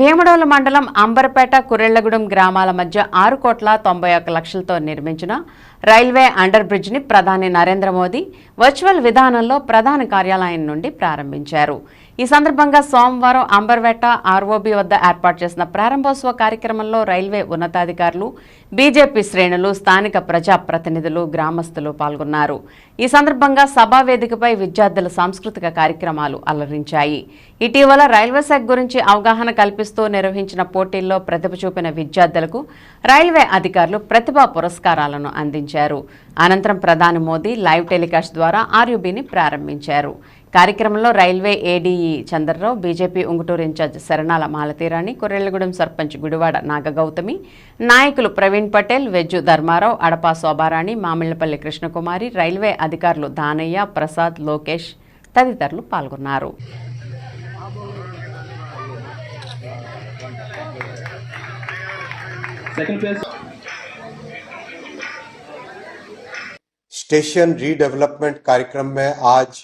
భీమడోలు మండలం అంబర్పేట కురెళ్ళగూడెం గ్రామాల మధ్య ఆరు కోట్ల తొంభై ఒక్క లక్షలతో నిర్మించిన రైల్వే అండర్ బ్రిడ్జ్ని ప్రధాని నరేంద్ర మోదీ వర్చువల్ విధానంలో ప్రధాన కార్యాలయం నుండి ప్రారంభించారు. ఈ సందర్భంగా సోమవారం అంబర్వేట ఆర్ఓబి వద్ద ఏర్పాటు చేసిన ప్రారంభోత్సవ కార్యక్రమంలో రైల్వే ఉన్నతాధికారులు బీజేపీ శ్రేణులు స్థానిక ప్రజాప్రతినిధులు గ్రామస్తులు పాల్గొన్నారు. ఈ సందర్భంగా సభా వేదికపై విద్యార్థుల సాంస్కృతిక కార్యక్రమాలు అలరించాయి. ఇటీవల రైల్వే శాఖ గురించి అవగాహన కల్పిస్తూ నిర్వహించిన పోటీల్లో ప్రతిభ చూపిన విద్యార్థులకు రైల్వే అధికారులు ప్రతిభా పురస్కారాలను అందించారు. అనంతరం ప్రధాని మోదీ లైవ్ టెలికాస్ట్ ద్వారా ఆర్యుబిని ప్రారంభించారు. కార్యక్రమంలో railway ADE Chandrarao BJP Unguturu incharge Saranala Malathirani Korrellagudem sarpanch Gudivada Nagagowthami నాయకులు ప్రవీణ్ పటేల్ వెజ్జు ధర్మారావు అడపా శోభారాణి మామిళ్లపల్లి కృష్ణకుమారి రైల్వే అధికారులు దానయ్య ప్రసాద్ లోకేష్ తదితరులు పాల్గొన్నారు Second place, स्टेशन रीडेवलपमेंट कार्यक्रम में आज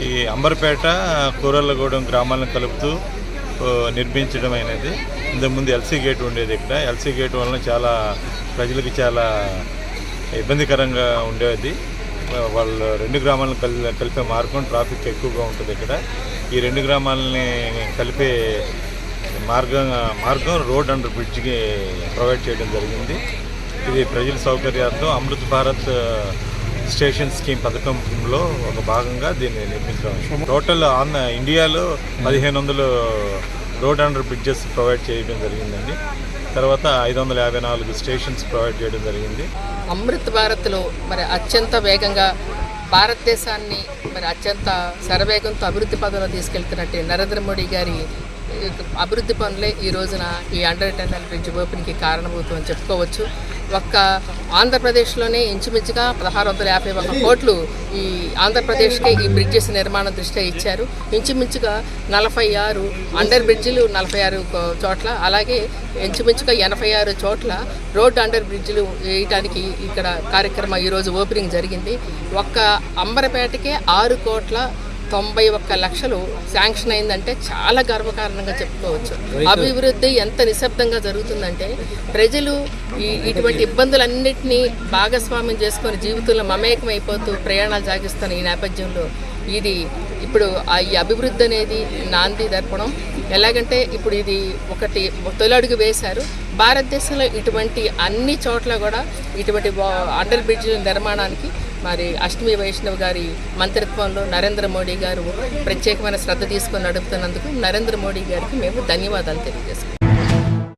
ఈ అంబర్పేట కూరళ్ళగూడెం గ్రామాలను కలుపుతూ నిర్మించడం అనేది ఇంతకుముందు ఎల్సీ గేట్ ఉండేది ఇక్కడ. ఎల్సీ గేట్ వలన చాలా ప్రజలకు చాలా ఇబ్బందికరంగా ఉండేది. వాళ్ళు రెండు గ్రామాలను కలి కలిపే మార్గం ట్రాఫిక్ ఎక్కువగా ఉంటుంది ఇక్కడ. ఈ రెండు గ్రామాలని కలిపే మార్గం మార్గం రోడ్ అండర్ బ్రిడ్జ్కి ప్రొవైడ్ చేయడం జరిగింది. ఇది ప్రజల సౌకర్యార్థం. అమృత్ భారత్ స్టేషన్ స్కీమ్ పథకంలో ఒక భాగంగా దీన్ని నిర్మించడం. టోటల్ ఆన్ ఇండియాలో పదిహేను వందలు రోడ్ అండర్ బ్రిడ్జెస్ ప్రొవైడ్ చేయడం జరిగిందండి. తర్వాత ఐదు వందల యాభై నాలుగు స్టేషన్స్ ప్రొవైడ్ చేయడం జరిగింది. అమృత్ భారత్లో మరి అత్యంత వేగంగా భారతదేశాన్ని మరి అత్యంత శరవేగంతో అభివృద్ధి పదంలో తీసుకెళ్తున్నట్టు నరేంద్ర మోడీ గారి అభివృద్ధి పనులే ఈ రోజున ఈ అండర్ టెన్నల్ బ్రిడ్జ్ ఓపెన్కి కారణమవుతుందని చెప్పుకోవచ్చు. ఒక్క ఆంధ్రప్రదేశ్లోనే ఇంచుమించుగా పదహారు వందల యాభై ఒక కోట్లు ఈ ఆంధ్రప్రదేశ్కి ఈ బ్రిడ్జెస్ నిర్మాణం దృష్ట్యా ఇచ్చారు. ఇంచుమించుగా నలభై ఆరు అండర్ బ్రిడ్జిలు నలభై ఆరు చోట్ల అలాగే ఇంచుమించుగా ఎనభై ఆరు చోట్ల రోడ్ అండర్ బ్రిడ్జిలు వేయటానికి ఇక్కడ కార్యక్రమం ఈరోజు ఓపెనింగ్ జరిగింది. ఒక్క అంబరపేటకే ఆరు కోట్ల తొంభై ఒక్క లక్షలు శాంక్షన్ అయిందంటే చాలా గర్వకారణంగా చెప్పుకోవచ్చు. అభివృద్ధి ఎంత నిశ్శబ్దంగా జరుగుతుందంటే ప్రజలు ఈ ఇటువంటి ఇబ్బందులన్నింటినీ భాగస్వామ్యం చేసుకొని జీవితంలో మమేకం అయిపోతూ ప్రయాణాలు సాగిస్తున్న ఈ నేపథ్యంలో ఇది ఇప్పుడు ఈ అభివృద్ధి అనేది నాంది దర్పణం. ఎలాగంటే ఇప్పుడు ఇది ఒకటి తొలి అడుగు వేశారు. భారతదేశంలో ఇటువంటి అన్ని చోట్ల కూడా ఇటువంటి అండర్ బ్రిడ్జ్ నిర్మాణానికి మరి అష్టమి వైష్ణవ్ గారి మంత్రిత్వంలో నరేంద్ర మోడీ గారు ప్రత్యేకమైన శ్రద్ధ తీసుకొని నడుపుతున్నందుకు నరేంద్ర మోడీ గారికి మేము ధన్యవాదాలు తెలియజేసుకుంటాం